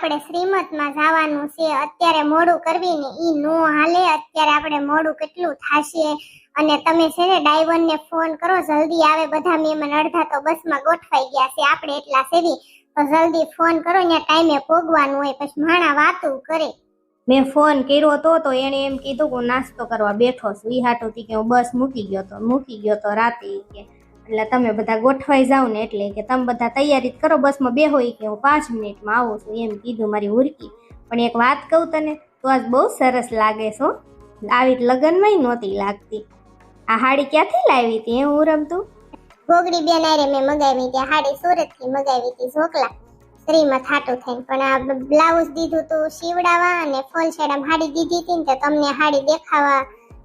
આપણે શ્રીમતમાં જવાનું છે, અત્યારે મોડું કરવી ને ઈ નો હાલે. અત્યારે આપણે મોડું કેટલું થાશે? અને તમે છે ને ડ્રાઈવરને ફોન કરો, જલ્દી આવે. બધા મહેમાન અડધા તો બસમાં ગોઠવાઈ ગયા છે. આપણે એટલા સેવી. તો જલ્દી ફોન કરો ને ટાઈમે પોગવાનું હોય. પછી માણા વાતું કરે. મેં ફોન કર્યો તો તો એણે એમ કીધું કે નાસ્તો કરવા બેઠો છું. ઈ હાટુથી કે હું બસ મૂકી ગયો તો. મૂકી ગયો તો રાતે કે એટલે તમે બધા ગોઠવાઈ જાવ ને એટલે કે તમે બધા તૈયારી કરો. બસમાં બે હોય કે હું પાંચ મિનિટમાં આવું છું. એમ કીધું મારી હુરકી. પણ એક વાત કહું તને, તો આજ બહુ સરસ લાગે છો આવી લગ્નમાં નહોતી લાગતી. આ હાડી ક્યાંથી લાવી હતી હું રમતું ભોગડી બેન આરે મેં મગાવી હતી. હાડી સુરતથી મગાવી હતી ઝોકલા સ્ત્રીમાં થાટું થઈને. પણ આ બ્લાઉઝ દીધું તું સીવડાવવા અને ફોલ શેડમ હાડી દીધી હતી ને તમને હાડી દેખાવા,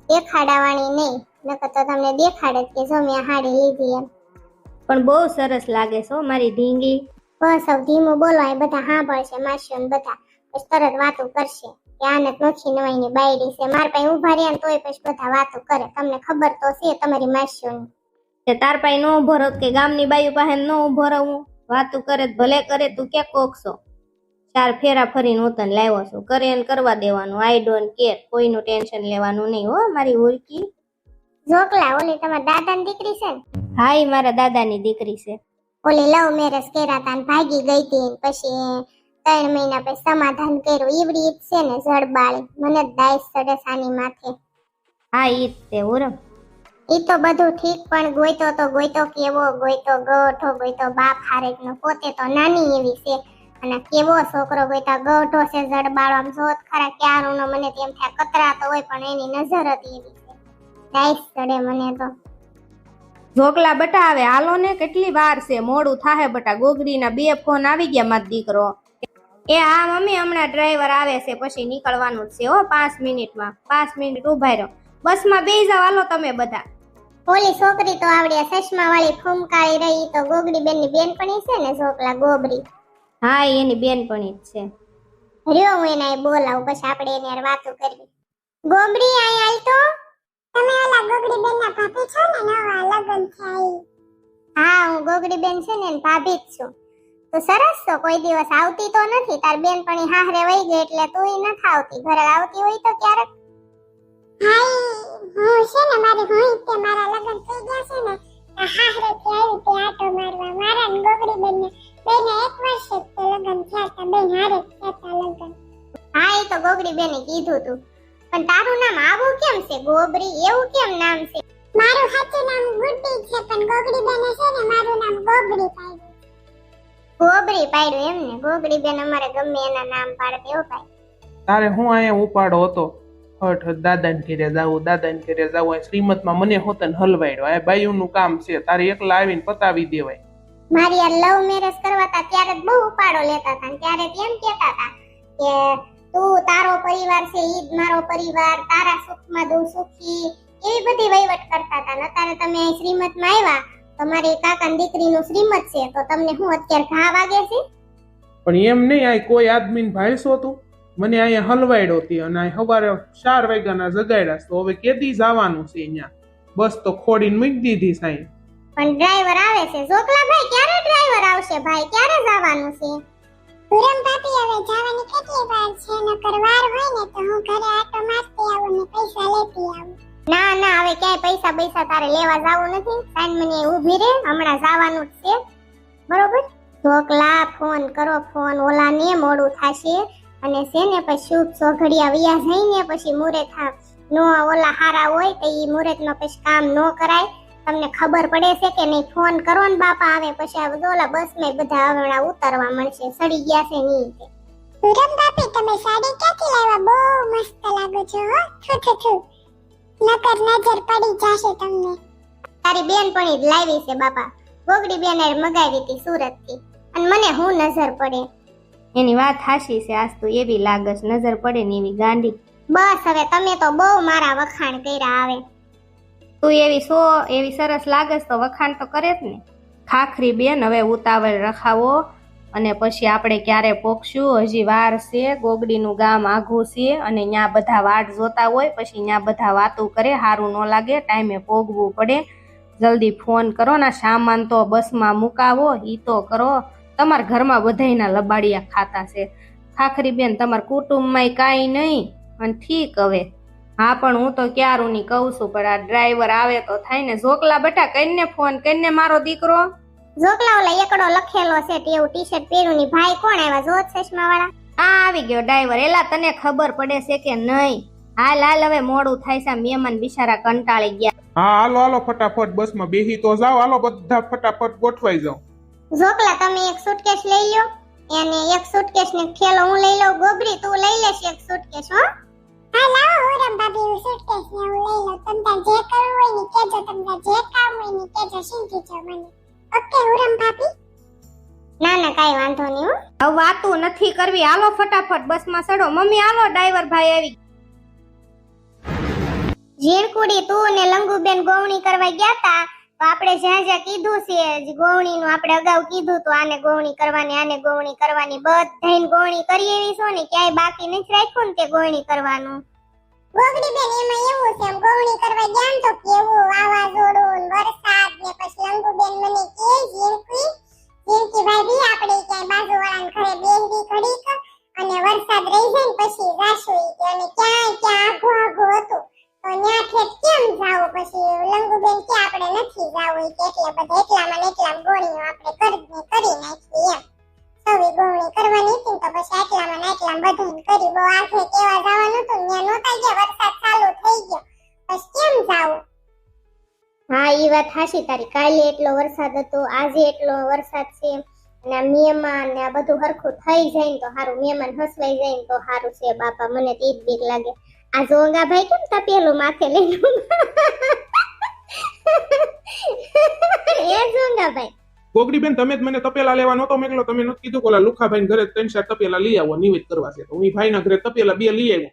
દેખાડાવાની નહીં. નકર તો તમને દેખાડે જ કે જો મેં હાડી લીધી એમ. પણ બહુ સરસ લાગે છો મારી ઢીંગી. બસ હવે ધીમું બોલો એ બધા સાંભળશે માસીઓ ને બધા. પછી તરત વાતો કરશે કે આને નોખી નવાઈની બાયડી છે. મારા પાસે ઊભા રહ્યા તોય પછી બધા વાતો કરે. તમને ખબર તો છે તમારી માસીઓની. કે તાર પાસે નો ઊભો રહો કે ગામની બાયુ પાસે નો ઊભો રહું વાતું કરે ભલે કરે તું ક્યાં કોકશો ચાર ફેરા ફરીને હું તને લાવ્યો છું. કરે એને કરવા દેવાનું. I don't care. કોઈનું ટેન્શન લેવાનું નહીં હો મારી હુરકી ઝોકલા ઓલી તમારા દાદાની દીકરી છે ને? હા એ મારા દાદાની દીકરી છે. ઓલી લવ મેરેજ કર્યા હતા ને ભાગી ગઈ હતી ને પછી ત્રણ મહિના પછી સમાધાન કર્યું. ઈવડી જ છે ને જડબાળી મને જ દાઈસ ચડે સાની માથે. હા ઈ જ તે ઉરમ ઈ તો બધું ઠીક પણ ગોઈતો તો ગોઈતો કેવો? ગોઈતો ગોઠો ગોઈતો બાપ હારેજ નો પોતે તો નાની એવી છે. અને કેવો છોકરો ગોઈતા ગોઠો છે જડબાળો આમ જોત ખરા ક્યારનો મને તેમ થાય કતરાતો હોય પણ એની નજર હતી એવી છે ચડે મને તો. ઢોકલા બટા આવે. હાલો ને કેટલી વાર છે? મોડું થાહે બટા. ગોગડીના બે ફોન આવી ગયા મારો દીકરો. એ હા મમ્મી હમણાં ડ્રાઈવર આવે છે પછી નીકળવાનું છે હો પાંચ મિનિટમાં. પાંચ મિનિટ ઊભા રહો. બસમાં બેસી જાવ હાલો તમે બધા. ઓલી છોકરી તો આવડી ચશ્મા વાળી ફૂમકાળી રહી તો ગોગડી બેનની બેનપણી છે ને ઝોકલા ગોબરી? હા એની બેનપણી જ છે. રહ્યો હું એને બોલાવું પછી આપણે એની વાતો કરવી. ગોબડી અહીં આલ તો તમે ઓલા ગોગડી બેન ના ભાભી છો ને નવા લગન થાય. હા હું ગોગડી બેન છે ને ભાભી જ છું. તો સરસ તો કોઈ દિવસ આવતી તો નથી. તાર બેનપણી હાહરે વહી ગઈ એટલે તું નથી આવતી. ઘરે આવતી હોય તો ક્યારેક. હાઈ હું છે ને મારી હું તે મારા લગન થઈ ગયા છે ને હાહરે થી આવી તે આટો મારવા. મારા ને ગોગડી બેન ને બેને એક વર્ષ તે લગન થયા તા બેન હારે થયા તા લગન. હા એ તો ગોગડી બેને કીધું તું. પણ તારું નામ આવું કેમ છે? ગોબરી એવું કેમ નામ છે? મારું સાચું નામ ગુડ્ડી છે પણ ગોગડી બેને છે ને મારું નામ ગોગડી પાડ્યું. ગોબરી પાડ્યું એમ ને? ગોગડી બેન અમારે ગમે એના નામ પાડે એવું ભાઈ. તારે હું અહીંયા ઉપાડો હતો? હટ હટ દાદાને ઘેરે જાવું દાદાને ઘેરે જાવું શ્રીમતમાં મને હોતન હલવાડ્યો. આ બાયુનું કામ છે તારે એકલા આવીને પતાવી દેવાય. મારી આ લવ મેરેજ કરવા ત્યારે જ બહુ ઉપાડો લેતા હતા ત્યારે એમ કહેતા હતા કે તું તારો પરિવાર છે ઈ મારો પરિવાર તારા સુખમાં દઉં સુખી. એવી બધી વહીવટ કરતા હતા. ને અત્યારે તમે અહીં શ્રીમતમાં આવ્યા તમારી મારી કાકાની દીકરીનું શ્રીમત છે તો તમને હું અત્યારે ઘા વાગે છે? પણ એમ નહીં આ કોઈ આદમીને ભાઈસો તું મને અહીંયા હલવાડ્યો હતી અને સવારે ચાર વાગ્યાના જગાડ્યા. તો હવે કેદી જવાનું છે અહીંયા? બસ તો ખોડીને મૂકી દીધી સાઈ. પણ ડ્રાઈવર આવે છે. જોકલાભાઈ ક્યારે ડ્રાઈવર આવશે ભાઈ? ક્યારે જવાનું છે? પુરમ ભાભી, હવે જવાની કેટલી વાર છે? કરવાર હોય ને તો હું ઘરે આટો મારતી આવું ને પૈસા લેતી આવું. ના ના, હવે ક્યાંય પૈસા પૈસા તારે લેવા જવું નથી. સાઈન મને ઊભી રે, હમણાં જવાનું છે. બરોબર? ઢોકલા, ફોન કરો, ફોન ઓલા ને મોડું થાશે. અને છે ને પછી શુભ સોઘડિયા વિયા જઈને પછી મુરેથા નો ઓલા હારા હોય તો એ મુરત નો પછી કામ નો કરાય. તમને ખબર પડે છે કે નહીં ફોન કરો ને બાપા આવે પછી આ ઓલા બસમાં બધા હમણાં ઉતરવા મળશે. સડી ગયા છે નહીં તે પૂરમ બાપી તમે સાડી ક્યાંથી લાવ્યા? બહુ મસ્ત લાગો છો હો. થુ થુ થુ. નકર નજર પડી જશે તમને. તારી બેન પણ જ લાવી છે બાપા. ગોગડી બેન એ મગાવી હતી સુરતથી અને મને હું નજર પડે? એની વાત હાશી છે આજ તો એવી લાગસ નજર પડે ને એવી ગાંડી. બસ હવે તમે તો બહુ મારા વખાણ કર્યા આવે. તું એવી સો, એવી સરસ લાગસ તો વખાણ તો કરે જ ને. ખાખરી બેન, હવે ઉતાવળ રખાવો. અને પછી આપણે ક્યારે પોખશું? હજી વાર છે, ગોગડીનું ગામ આઘું છે અને ત્યાં બધા વાટ જોતા હોય, પછી ત્યાં બધા વાતું કરે સારું ન લાગે, ટાઈમે પોગવું પડે. જલ્દી ફોન કરો, ને સામાન તો બસમાં મુકાવો, ઈ તો કરો. તમારા ઘરમાં બધાયના લબાડિયા ખાતા છે. ખાખરી બેન, તમારા કુટુંબમાં કાંઈ નહીં. અને ઠીક હવે. હા પણ હું તો ક્યારું ની કહું છું પણ આ ડ્રાઈવર આવે તો થાય ને. ઝોકલા બટા કરીને ફોન કરીને મારો દીકરો? ઝોકલા ઓલા એકડો લખેલો છે તેવું ટી શર્ટ પહેર્યું ની ભાઈ કોણ આવ્યા? જો ચશ્મા વાળા આ આવી ગયો ડ્રાઈવર એલા તને ખબર પડે છે કે નહીં? હાલ હાલ હવે મોડું થાય છે. મહેમાન બિચારા કંટાળી ગયા. હા હાલો હાલો ફટાફટ બસમાં બેહી તો જાઓ. હાલો બધા ફટાફટ ગોઠવાઈ જાઓ. ઝોકલા તમે એક સુટકેસ લઈ લો અને એક સૂટકેસ ને થેલો હું લઈ લઉં. ગોબરી તું લઈ લેશ એક સુટકેસ હો. ને ને કાઈ વાંધો નહીં હો હવે વાતું નથી કરવી હાલો ફટાફટ બસમાં ચડો મમ્મી હાલો ડ્રાઈવર ભાઈ આવી ઝીણકુડી તું ને લંગુબેન ગોવણી કરવા ગયા તા. આપણે જ્યાં જ્યાં કીધું છે ગોવણી નું આપણે અગાઉ કીધું તો આને ગોવણી કરવાની, આને ગોવણી કરવાની બધાને ગોવણી કરી એવી છો ને, ક્યાંય બાકી નથી રાખ્યું ને તે ગોવણી કરવાનું? ગોગડી બેન, એમાં પછી મને કે. કેમ જાવ પછી આપણે નથી જાવું એટલે બધા એટલામાં ને એટલામાં ગોળીઓ આપણે કરી કરી નાખીએ એમ. સવી ગોળણી કરવાની હતી તો પછી આટલામાં ને આટલામાં બધું કરી બહુ આખે કેવા જવાનું હતું ત્યાં નહોતા ગયા, વરસાદ ચાલુ થઈ ગયો. પછી કેમ જાવું? હા, ઈ વાત હાશી તારી. કાલે એટલો વરસાદ હતો, આજે એટલો વરસાદ છે અને મહેમાન ને આ બધું હરખું થઈ જાય ને તો સારું મહેમાન હસવાઈ જાય ને તો સારું છે બાપા. મને તો જ બીક લાગે. આ જોંગા ભાઈ કેમ તપેલું માથે લઈને એ ભાઈ કોગડી બેન તમે જ મને તપેલા લેવા નતો મેકલો તમે નથી કીધું કોલા લુખાભાઈ ઘરે ત્રણ ચાર તપેલા લઈ આવો નિવેદ કરવા છે. તો હું ભાઈ ના ઘરે તપેલા બે લઈ આવ્યો.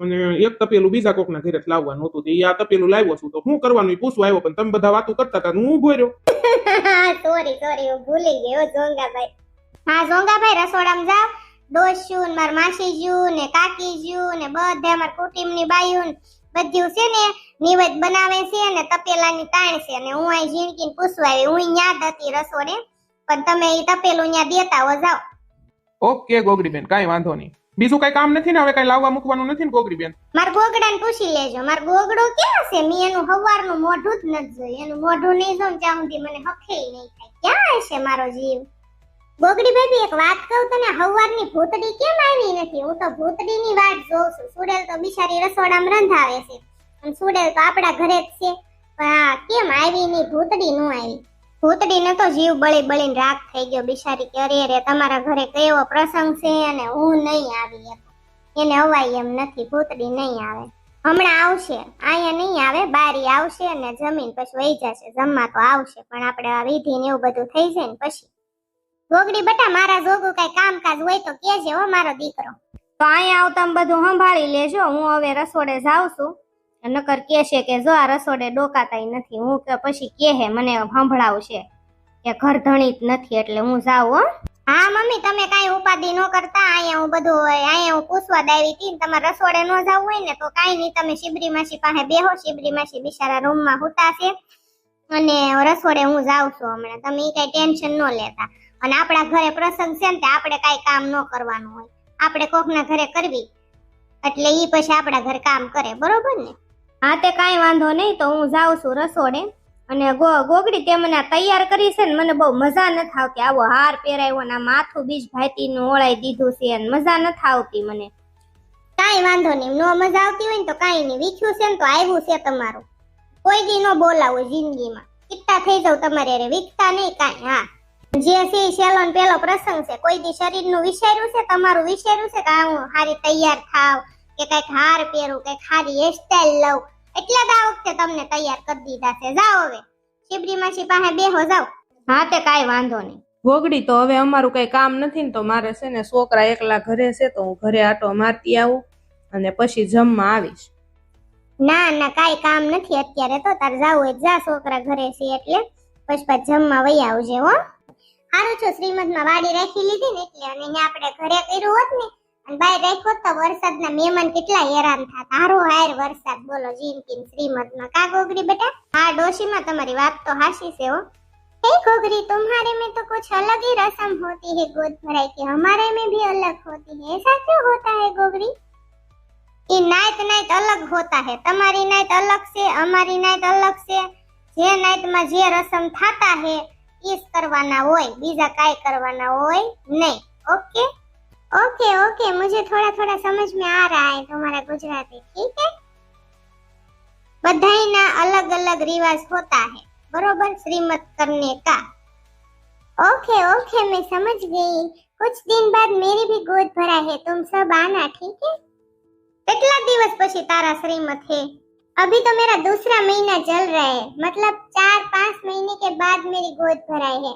અને એક તપેલું બીજા કોકના ઘરે લાવવાનું હતું તો આ તપેલું લાવ્યો છું. તો હું કરવાનું પૂછવા આવ્યો પણ તમે બધા વાતો કરતા હતા હું ઊભો રહ્યો. સોરી સોરી હું ભૂલી ગયો જોંગાભાઈ હા જોંગાભાઈ રસોડામાં જાવ ડોસ્યું ને માસી માસીજ્યું ને કાકીજ્યું ને બધા અમાર કુટુંબની બાયું બધું છે ને નિવેદ બનાવે છે અને તપેલાની તાણ છે. અને હું અહીં ઝીણકીને પૂછવા આવી હું યાદ હતી રસોડે પણ તમે એ તપેલું ત્યાં દેતા હો જાઓ. ઓકે ગોગડી બેન કાંઈ વાંધો નહીં. બીજું કઈ કામ નથી ને? હવે કઈ લાવવા મૂકવાનું નથી ને ગોગડી બેન મારા ગોગડાને પૂછી લેજો. મારો ગોગડો ક્યાં છે? મેં એનું હવારનું મોઢું જ નથી જોયું. એનું મોઢું નહીં જોઉં ત્યાં સુધી મને હખે નહીં થાય. ક્યાં હશે મારો જીવ? ગોગડી ભાભી, એક વાત કહું તને, હવારની ભૂતડી કેમ આવી નથી? હું તો ભૂતડીની વાટ જોઉં છું. સુડેલ તો બિચારી રસોડામાં રંધાવે છે. અને સુડેલ તો આપણા ઘરે જ છે. પણ આ કેમ આવી નહીં ભૂતડી નો આવી? ભૂતડીને તો જીવ બળી બળીને રાખ થઈ ગયો. બિચારી કે, અરે અરે, તમારા ઘરે કેવો પ્રસંગ છે અને હું નહીં આવી એને અવાય એમ નથી. ભૂતડી નહીં આવે. હમણાં આવશે. અહીંયા નહીં આવે. બારી આવશે અને જમીન પછી વહી જશે. જમવા તો આવશે. પણ આપણે આ વિધિ ને એવું બધું થઈ જાય ને પછી. ગોગડી બટા મારા જોગું કઈ કામકાજ હોય તો કેજે હો મારો દીકરો. તો અહીંયા આવતા બધું સંભાળી લેજો. હું હવે રસોડે જાઉં છું. નકર કે છે કે જો આ રસોડે ડોકાતાય નથી હું કે પછી કહે મને સંભળાવશે કે ઘર ધણી જ નથી એટલે હું જાઉં હો. હા મમ્મી તમે કાંઈ ઉપાધિ ન કરતા. અહીંયા હું બધું અહીંયા હું પૂછવા દાવી હતી તમારે રસોડે ન જવું હોય ને તો કાંઈ નહીં તમે શિબરી માસી પાસે બેહો. શિબરી માસી બિચારા રૂમમાં હુતા છે અને રસોડે હું જાઉં છું હમણાં. તમે કાંઈ ટેન્શન ન લેતા. અને આપણા ઘરે પ્રસંગ છે ને તે આપણે કાંઈ કામ ન કરવાનું હોય. આપણે કોકના ઘરે કરવી. એટલે એ પછી આપણા ઘરે કામ કરે બરોબર ને? હા તે કાંઈ વાંધો નહીં તો હું જાઉં છું રસોડે. અને ગો ગોગડી તે મને તૈયાર કરી છે ને મને બહુ મજા નથી આવતી. આવો હાર પહેરાયો ને માથું બીજ ભાઈતીનું ઓળાઈ દીધું છે અને મજા નથી આવતી મને. કાંઈ વાંધો નહીં નો મજા આવતી હોય ને તો કાંઈ નહીં. વીખ્યું છે ને તો આવ્યું છે તમારું. કોઈ દી નો બોલાવો જિંદગીમાં. કિટ્ટા થઈ જાવ તમારે વીખતા નહીં કાંઈ હા. જે છે સેલો પેલો પ્રસંગ છે. કોઈ દી શરીરનું વિચાર્યું છે તમારું વિચાર્યું છે કે હું હારી તૈયાર થાવ કે કંઈક હાર પહેરું કંઈક હારી હેરસ્ટાઈલ લઉં. એટલે જ આ વખતે તમને તૈયાર કરી દીધા છે. જાઓ હવે. શિબરી માસી પાસે બેહો જાઓ. હા તે કાઈ વાંધો નહીં. ગોગડી તો હવે અમારું કઈ કામ નથી ને તો મારે છે ને છોકરા એકલા ઘરે છે તો હું ઘરે આટો મારતી આવું અને પછી જમવા આવીશ. ના ના કાંઈ કામ નથી અત્યારે તો. તાર જાવું જા છોકરા ઘરે છે એટલે. પછી પાછું જમવા વહી આવજે હો. સારું છો શ્રીમદમાં વાડી રાખી લીધી ને એટલે અને અહીંયા આપણે ઘરે કર્યું હોત ને અને બહાર રાખ્યો હોત તો વરસાદના મહેમાન કેટલા હેરાન થાત હારો હાર વરસાદ બોલો જીનકીન શ્રીમદમાં કા ગોગડી બેટા હા ડોશીમાં તમારી વાત તો હાશી છે હો हे गोगरी तुम्हारे में तो कुछ अलग ही रस्म होती है गोद भराई की हमारे में भी अलग होती है ऐसा क्यों होता है गोगरी ये नाइट नाइट अलग होता है તમારી નાઈટ અલગ છે અમારી નાઈટ અલગ છે જે નાઈટમાં જે રસમ થાતા હે ઈ જ કરવાના હોય બીજા કાંઈ કરવાના હોય નહીં ओके ओके ओके मुझे थोड़ा थोड़ा समझ में आ रहा है तुम्हारा गुजराती ठीक है बधाई अलग अलग रिवाज होता है बरोबर श्रीमत करने का ओके ओके मैं समझ गई कुछ दिन बाद मेरी भी गोद भरा है तुम सब आना ठीक है कितना दिवस પછી તારા श्रीमत है अभी तो मेरा दूसरा महीना चल रहा है मतलब चार पाँच महीने के बाद मेरी गोद भराई है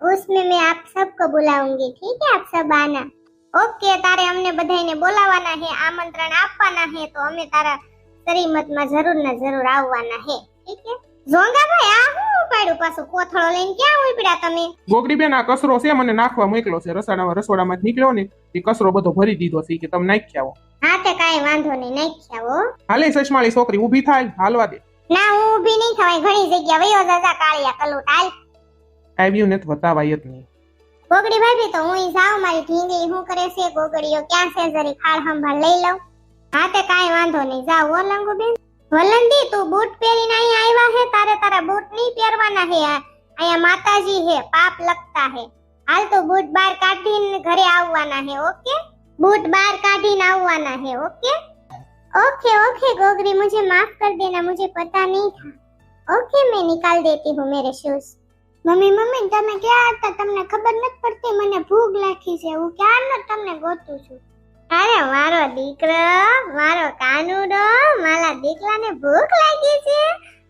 उसमें मैं आप सबको बुलाऊंगी ठीक है आप सब आना ઓકે તારે અમને બધાયને બોલાવવાના છે આમંત્રણ આપવાના છે તો અમે તારા શ્રીમતમાં જરૂર ને જરૂર આવવાના છે ઠીક છે ઝોંગાભાઈ આ શું ઉપાડ્યું પાછું કોથળો લઈને ક્યાં ઉપડ્યા તમે ગોગડી બેન આ કચરો છે મને નાખવા મોકલો છે રસોડામાં રસોડામાં જ નીકળ્યો ને એ કચરો બધો ભરી દીધો છે કે તમે નાખી આવો હા તે કાઈ વાંધો નહીં નાખ્યા હો. હાલે સસમાળી છોકરી ઊભી થાય હાલવા દે. ના હું ઊભી નહીં થવાય ઘણી જગ્યા વયો જાજા કાળિયા કલુટ હાલ. આવ્યું નથી બતાવાય જ નહીં. ગોગડી ભાભી તો હું જાઉં મારી ઢીંગલી શું કરે છે? ગોગડીઓ ક્યાં છે? જરી ખાળ સંભાળ લઈ લઉં. હા તે કાઈ વાંધો નહીં જાવ હો લંગુબેન. વલંદી તું બૂટ પહેરીને અહીંયા આવ્યા હે? તારે તારા બૂટ નહીં પહેરવાના હે? અહીંયા માતાજી હે પાપ લગતા હે. હાલ તો બૂટ બહાર કાઢીને ઘરે આવવાના હે ઓકે? बूट बाहर काढ़ीने આવવાના है ओके ओके ओके गोगरी मुझे माफ कर देना मुझे पता नहीं था ओके मैं निकाल देती हूँ मेरे शूज મમ્મી મમ્મી તમે ક્યાં હતા તમને ખબર નથી પડતી મને ભૂખ લાગી છે હું ક્યારનો તમને ગોતું છું અરે મારો દીકરો મારો કાનુડો મારા દીકરાને ભૂખ લાગી છે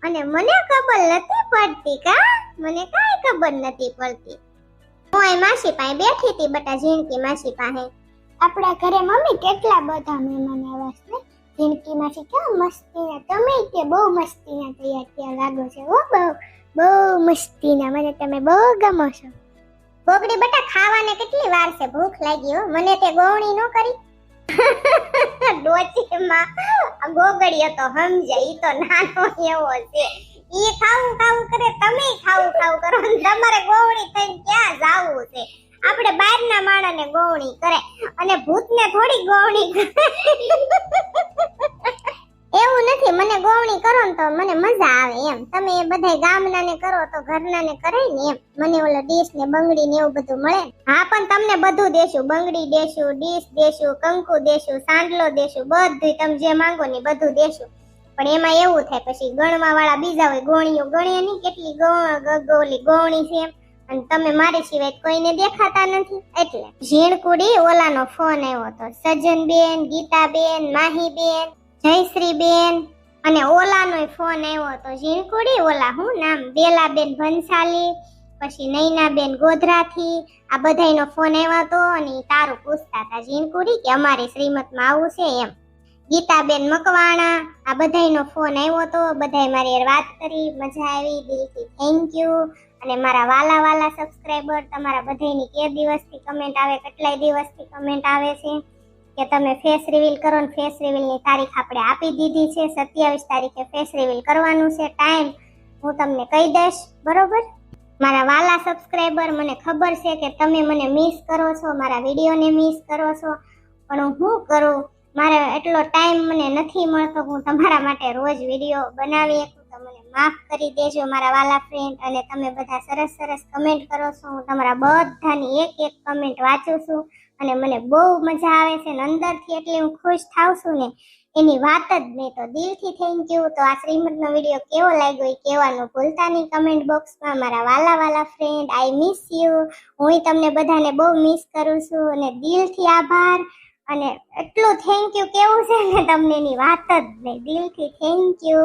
અને મને ખબર નથી પડતી કા મને કાંઈ ખબર નથી પડતી હું અહીં માસી પાસે બેઠી હતી બટા ઝીણકી માસી પાસે આપણા ઘરે મમ્મી કેટલા બધા મહેમાન આવ્યા છે. જિંદગીમાંથી કેવા મસ્તીના, તમે કે બહુ મસ્તીના તૈયાર થયા લાગો છે. હો, બહુ બહુ મસ્તીના, મને તમે બહુ ગમો છો. બોગડી બટા ખાવાને કેટલી વાર છે? ભૂખ લાગી હો. મને તે ગોવણી નો કરી. ડોચીમાં ગોગડીયો તો સમજે, ઈ તો નાનો એવો છે. ઈ ખાવું ખાવું કરે, તમે ખાવું ખાવું કરો. તમારે ગોવણી થઈને ક્યાં જાવું છે? આપણે બહારના માણસને ગોવણી કરે અને ભૂતને થોડી ગોવણી કરે. એવું નથી, મને ગોવણી કરો ને તો મને મજા આવે એમ. તમે એ બધાય ગામનાને કરો તો ઘરનાને કરે ને એમ. મને ઓલો ડીશ ને બંગડી ને એવું બધું મળે હા, પણ તમને બધું દેશું. બંગડી દેશું, ડીશ દેશું, કંકુ દેશું, સાંડલો દેશું બધું તમે જે માંગો ને બધું દેશું. પણ એમાં એવું થાય, પછી ગણવા વાળા બીજા હોય, ગોણીઓ ગણીએ નહીં, કેટલી ગોળી ગોવણી છે એમ. અને તમે મારી સિવાય કોઈને દેખાતા નથી. એટલે ઝીણકુડી ઓલાનો ફોન આવ્યો હતો. સજ્જનબેન ગીતાબેન, માહીબેન, જયશ્રીબેન અને ઓલાનો ફોન આવ્યો હતો. ઝીણકુડી ઓલા, હું નામ? બેલાબેન ભંસાલી, પછી નૈનાબેન ગોધરાથી. આ બધાયનો ફોન આવ્યો હતો અને તારું પૂછતા હતા, ઝીણકુડી, કે અમારી શ્રીમતમાં આવું છે? એમ. ગીતાબેન મકવાણા, આ બધાયનો ફોન આવ્યો હતો બધાય મારી વાત કરી, મજા આવી દિલથી થેન્ક યુ અને મારા વાલા વાલા સબસ્ક્રાઈબર તમારા બધાયની કે દિવસથી કમેન્ટ આવે, કેટલાય દિવસથી કમેન્ટ આવે છે. કે તમે ફેસ રિવીલ કરો ને ફેસ રિવીલની તારીખ આપણે આપી દીધી છે. સત્યાવીસ તારીખે ફેસ રિવીલ કરવાનું છે. ટાઈમ હું તમને કહી દઈશ, બરોબર? મારા વાલા સબસ્ક્રાઈબર મને ખબર છે કે તમે મને મિસ કરો છો, મારા વિડીયોને મિસ કરો છો. પણ હું કરું મારે એટલો ટાઈમ મને નથી મળતો. હું તમારા માટે રોજ વીડિયો બનાવી શકું. તો મને માફ કરી દેજો મારા વાલા ફ્રેન્ડ અને તમે બધા સરસ સરસ કમેન્ટ કરો છો. હું તમારા બધાની એક એક કમેન્ટ વાંચું છું. અને મને બહુ મજા આવે છે. અને અંદરથી એટલી હું ખુશ થાઉં છું ને. એની વાત જ નહીં તો દિલથી થેન્ક યુ તો આ શ્રીમદનો વીડિયો કેવો લાગ્યો એ કહેવાનું ભૂલતા નહીં કમેન્ટ બોક્સમાં મારા વાલા વાલા ફ્રેન્ડ આઈ મિસ યુ હું તમને બધાને બહુ મિસ કરું છું. અને દિલથી આભાર. અને એટલું થેન્ક યુ કેવું છે ને તમને એની વાત જ નહીં. દિલથી થેન્ક યુ